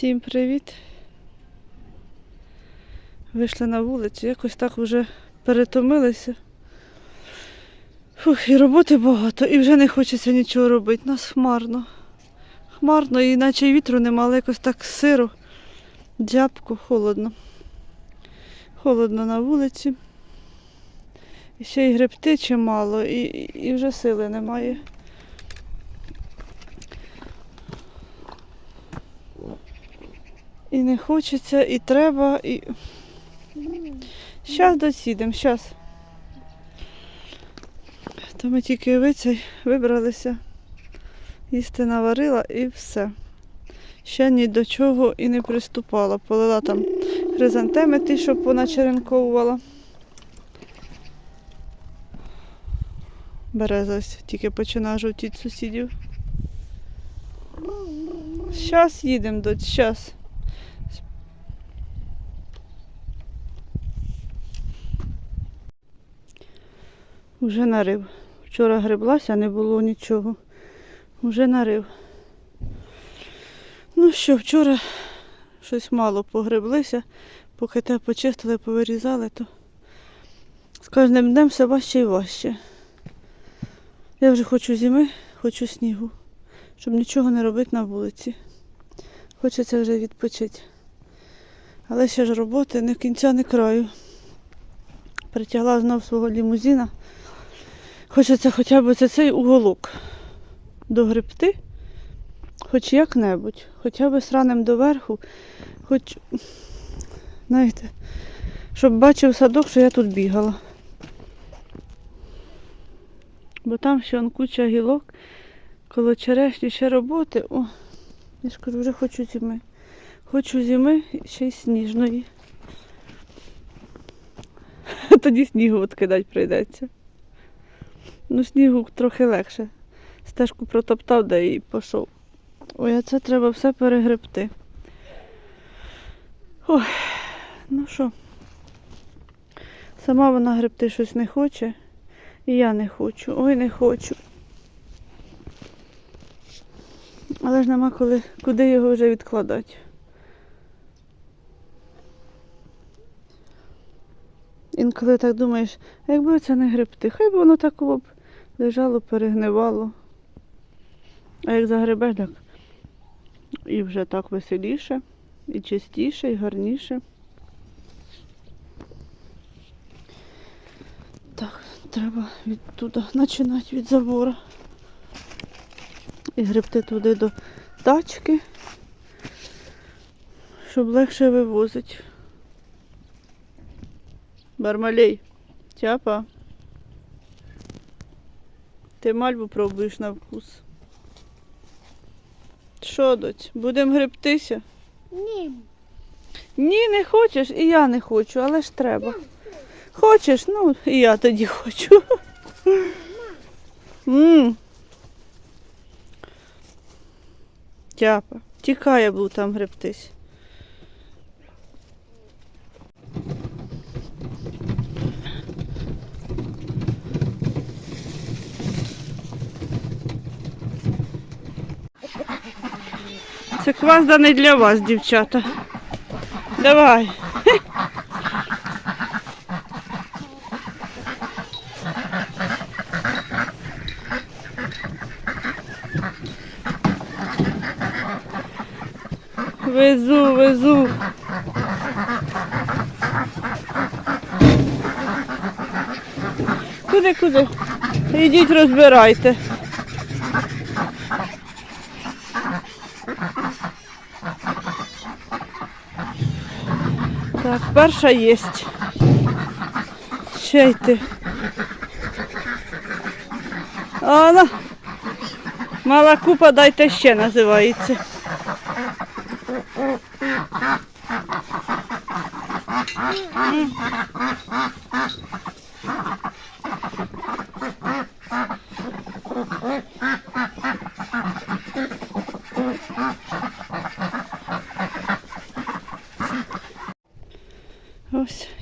Всім привіт. Вийшли на вулицю, якось так вже перетомилися. Фух, і роботи багато, і вже не хочеться нічого робити. Нас хмарно. Хмарно, і наче й вітру нема, але якось так сиро, дзябко, холодно. Холодно на вулиці. І ще й гребти чимало, і, і вже сили немає. І не хочеться, і треба, і. Щас досідемо, щас. То ми тільки ви цей вибралися, їсти наварила і все. Ще ні до чого і не приступала. Полила там хризантеми ті, щоб вона черенковувала. Береза ось тільки починає жовтіти сусідів. Щас їдемо, доць, щас. Уже нарив. Вчора греблася, не було нічого. Уже нарив. Ну що, вчора щось мало погреблися, поки те почистили, повирізали, то з кожним днем все важче і важче. Я вже хочу зими, хочу снігу, щоб нічого не робити на вулиці. Хочеться вже відпочити. Але ще ж роботи не кінця, не краю. Притягла знов свого лімузина. Хочеться хоча б це цей уголок догребти, хоч як-небудь, хоча б сранем доверху, хоч, знаєте, щоб бачив садок, що я тут бігала. Бо там ще он куча гілок, коло черешні ще роботи. О, я ж кажу, вже хочу зими. Хочу зими ще й сніжної. Тоді снігу от кидати прийдеться. Ну, снігу трохи легше. Стежку протоптав, да і пішов. Ой, а це треба все перегребти. Ой, ну що, сама вона гребти щось не хоче, і я не хочу. Ой, не хочу. Але ж нема коли, куди його вже відкладати. Інколи так думаєш, якби це не гребти, хай би воно такого б лежало, перегнивало. А як загребеш, так і вже так веселіше, і чистіше, і гарніше. Так, треба відтуди починати від забора. І гребти туди до тачки, щоб легше вивозити. Бармалей, тяпа. Ти мальву пробуєш на вкус. Що, доць, будемо гребтися? Ні. Ні, не хочеш, і я не хочу, але ж треба. Хочеш? Ну, і я тоді хочу. Тяпа, тікай, я буду там гребтись. Це квас даний для вас, дівчата. Давай. Везу, везу. Куди, куди? Ідіть розбирайте. Так, перша єсть. Ще йти. А. Мала купа, дайте ще називається. Ось,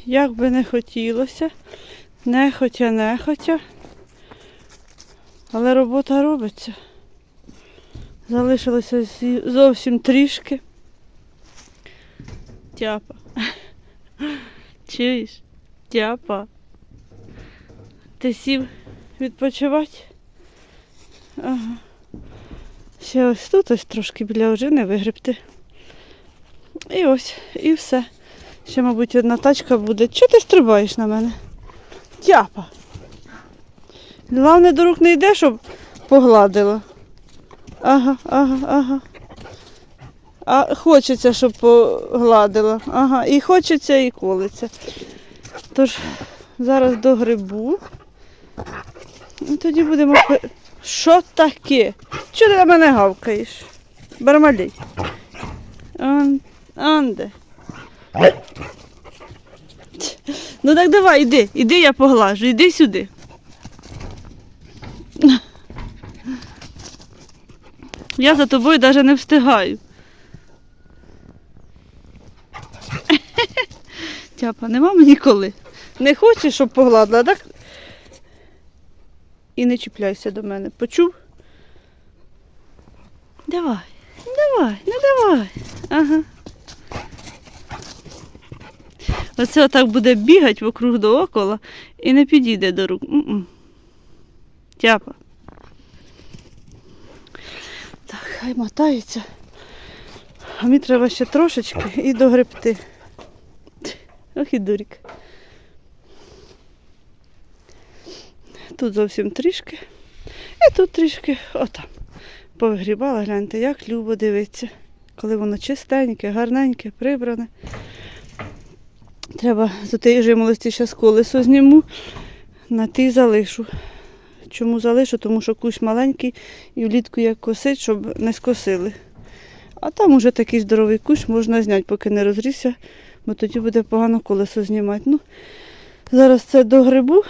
як би не хотілося, нехотя, нехотя, але робота робиться. Залишилося зовсім трішки. Тяпа. Чуєш? Тяпа. Ти сів відпочивати? Ага. Ще ось тут ось трошки біля ожини вигребти. І ось, і все. Ще, мабуть, одна тачка буде. Чого ти стрибаєш на мене? Тяпа. Головне, до рук не йде, щоб погладила. Ага, ага, ага. А хочеться, щоб погладила. Ага, і хочеться, і колиться. Тож зараз до грибу. І тоді будемо. Що таке? Чого ти на мене гавкаєш? Бармалій. Он, онде. Ну так давай, іди, іди, я поглажу, іди сюди. Я за тобою навіть не встигаю. Тяпа, нема мені коли. Не хочеш, щоб погладила, так? І не чіпляйся до мене. Почув? Давай, давай, ну давай. Ага. Оце отак буде бігати вокруг до окола і не підійде до рук. М-м. Тяпа. Так, хай мотається. А мені треба ще трошечки і догребти. Ох і дурік. Тут зовсім трішки. І тут трішки отам. Повигрібала, гляньте, як любо дивиться. Коли воно чистеньке, гарненьке, прибране. Треба з тієї жимолості ще з колесо зніму, на ті залишу. Чому залишу? Тому що кущ маленький і влітку як косить, щоб не скосили. А там уже такий здоровий кущ можна зняти, поки не розрісся, бо тоді буде погано колесо знімати. Ну, зараз це до грибу.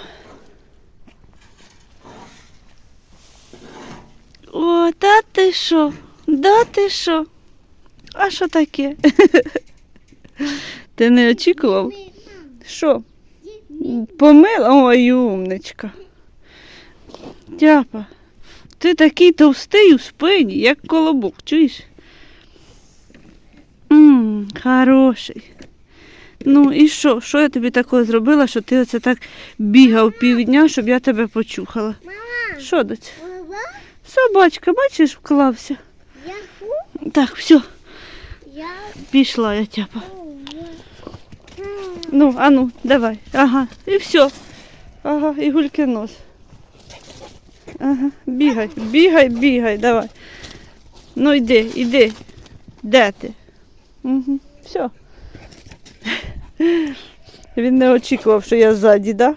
О, та ти що? Да ти що? А що таке? Ти не очікував? Що? Помила? Ой, умничка. Дяпа, ти такий товстий у спині, як колобок, чуєш? Ммм, хороший. Ну і що? Що я тобі такого зробила, що ти оце так бігав півдня, щоб я тебе почухала? Мама, Що доць? Собачка, бачиш, вклався. я Так, все, я пішла я тяпа. Ну, а ну, давай. Ага, і все. Ага, і гульки нос. Ага, бігай, бігай, бігай, давай. Ну йди, йди. Де ти? Угу, все. Він не очікував, що я ззаді, да?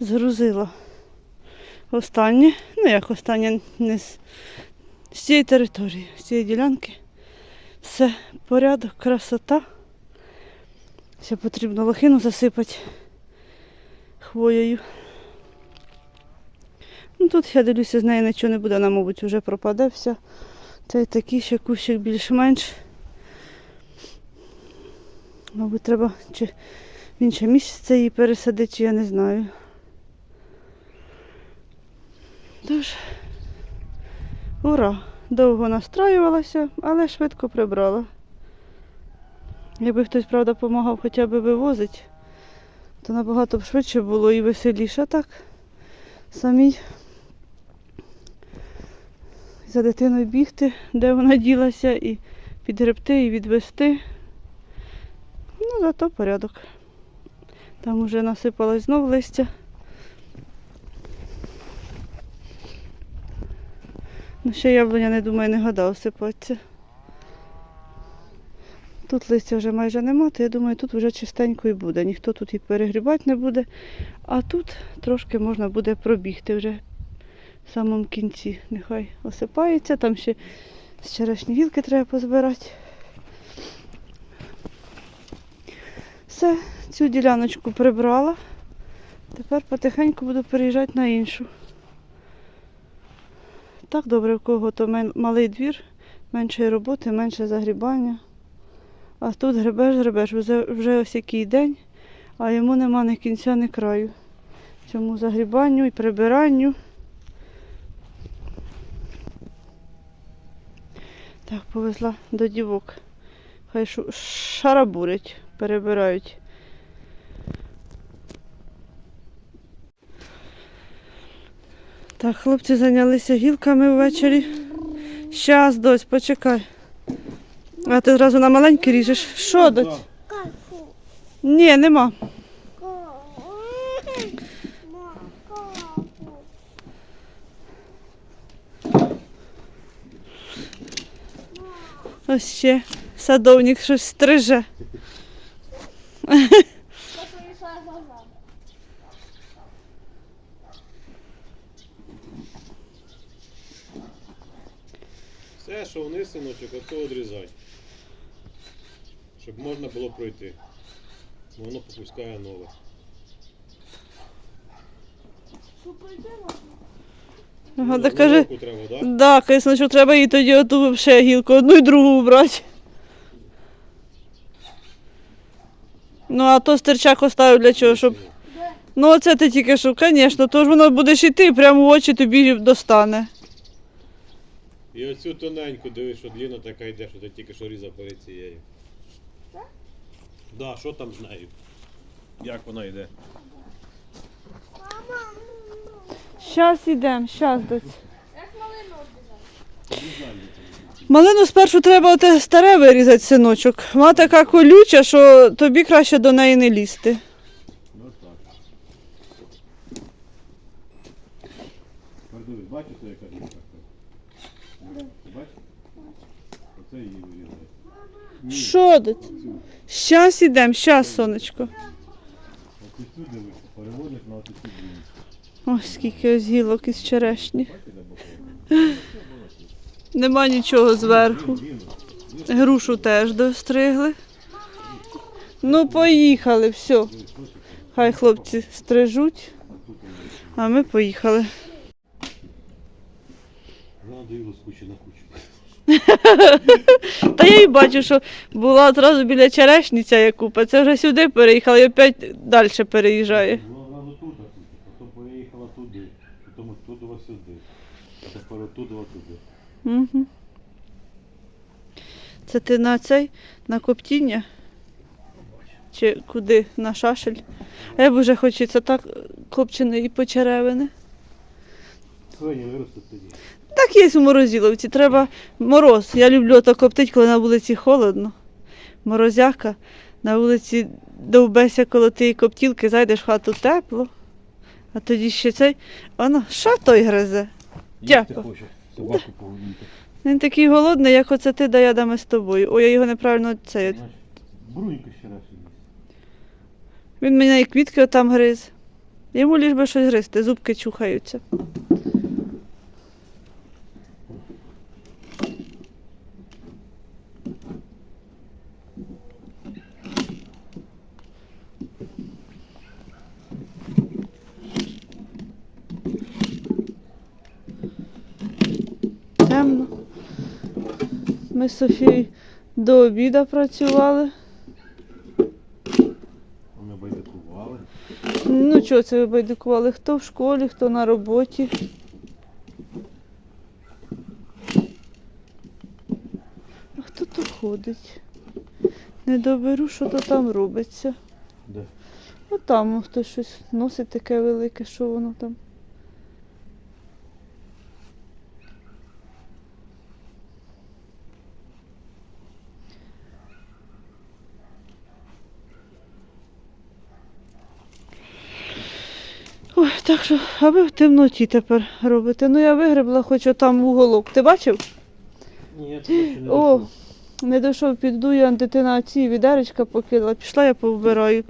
Згрузила. Останнє, ну як останнє, не з, цієї території, з цієї ділянки. Все, порядок, красота. Ще потрібно лохину засипати хвоєю. Ну тут я дивлюся, з неї нічого не буде, вона, мабуть, вже пропаде вся. Цей такий ще кущик більш-менш. Мабуть, треба чи в інше місце її пересадити, чи я не знаю. Тож, ура! Довго настраювалася, але швидко прибрала. Якби хтось, правда, допомагав хоча б вивозити, то набагато б швидше було і веселіше так. Самій за дитиною бігти, де вона ділася, і підгребти, і відвести. Ну, зато порядок. Там уже насипалось знов листя. Ну, ще яблуня, не думаю, не года осипатися. Тут листя вже майже нема, то я думаю, тут вже чистенько і буде. Ніхто тут і перегрібати не буде. А тут трошки можна буде пробігти вже в самому кінці. Нехай осипається. Там ще з черешні гілки треба позбирати. Все, цю діляночку прибрала. Тепер потихеньку буду переїжджати на іншу. Так добре, в кого то малий двір, менше роботи, менше загрібання. А тут гребеш, гребеш, вже ось який день, а йому нема ні кінця, ні краю. Цьому загрібанню і прибиранню. Так, повезла до дівок. Хай шарабурять, перебирають. Так, хлопці зайнялися гілками ввечері. Щас, дось, почекай. А ти зразу на маленькі ріжеш. Що, дось? Ні, нема. Ось ще садовник щось стриже. Все, що вниз, синочок, оце відрізай. Щоб можна було пройти. Воно попускає нове. Ага, так каже, треба, так? да, звісно, що треба їй тоді оту ще гілку, одну і другу брати. Ну, а то стерчак оставив для чого, щоб. Ну, оце ти тільки що, звісно, то ж воно будеш йти, прямо в очі тобі достане. І оцю тоненьку, дивись, що длінна така йде, що ти тільки що різав перед цією. Так? Да, що там з нею? Як вона йде? Щас ідемо, щас дось. Малину спершу треба оте старе вирізати, синочок. Вона така колюча, що тобі краще до неї не лізти. Ну так. Дивись, бачиш, яка різка? Бачиш? Оце її вирізає. Що дось? Щас ідемо, щас, сонечко. Ось скільки ось гілок із черешні. Нема нічого зверху. Грушу теж достригли. Ну, поїхали, все. Хай хлопці стрижуть, а ми поїхали. Надо його з кучі на кучу. Та я і бачу, що була одразу біля черешниця, як купа. Це вже сюди переїхала і опять далі переїжджає. Ну, одразу тут, а тут, потім переїхала туди, потім оттуда сюди, а тепер оттуда туди. Угу. Це ти на цей, на коптіння? Чи куди? На шашель? А я б вже хочеться так копчене і почеревини. Свині виростуть тоді. Так є у морозиловці, треба мороз. Я люблю так коптить, коли на вулиці холодно. Морозяка. На вулиці довбеся коло тієї коптілки, зайдеш в хату тепло. А тоді ще цей, воно, що той гризе? Дякую. собаку. Він такий голодний, як оце ти да я даме з тобою. Ой, я його неправильно це. Брунька ще раз. Він мене і квітки там гриз. Йому ліж би щось гризти, зубки чухаються. Ми з Софією до обіду працювали. Вони байдикували. Ну чого це ви байдикували? Хто в школі, хто на роботі. А хто тут ходить? Не доберу, що то там робиться. Де? Ну там хтось щось носить таке велике, що воно там. Ой, так що, а ви в темноті тепер робите. Ну я вигребла хоч отам в уголок. Ти бачив? Ні, я не О, не дійшов, піду, я дитина ці відеречка покинула. Пішла, я повбираю.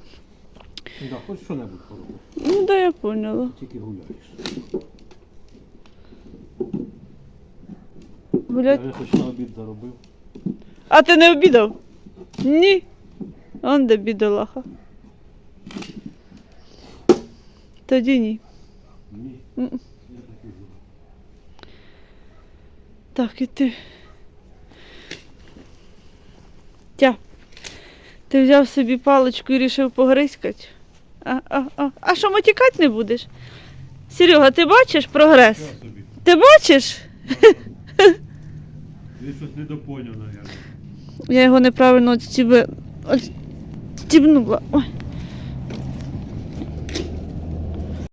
Да, хоч що-небудь пороби. Ну, да, я поняла. Тільки гуляєш. Гулять. Я хоч на обід заробив. А ти не обідав? Ні. Он де бідолаха. Тоді ні. Ні. Я такий зробив. Так, і ти. Тя. Ти взяв собі паличку і рішив погризькати? А, а, а. а що, матікати не будеш? Серега, ти бачиш прогрес? Ти бачиш? Ти щось недопоняв, мабуть. Я його неправильно відстібнула. Ой.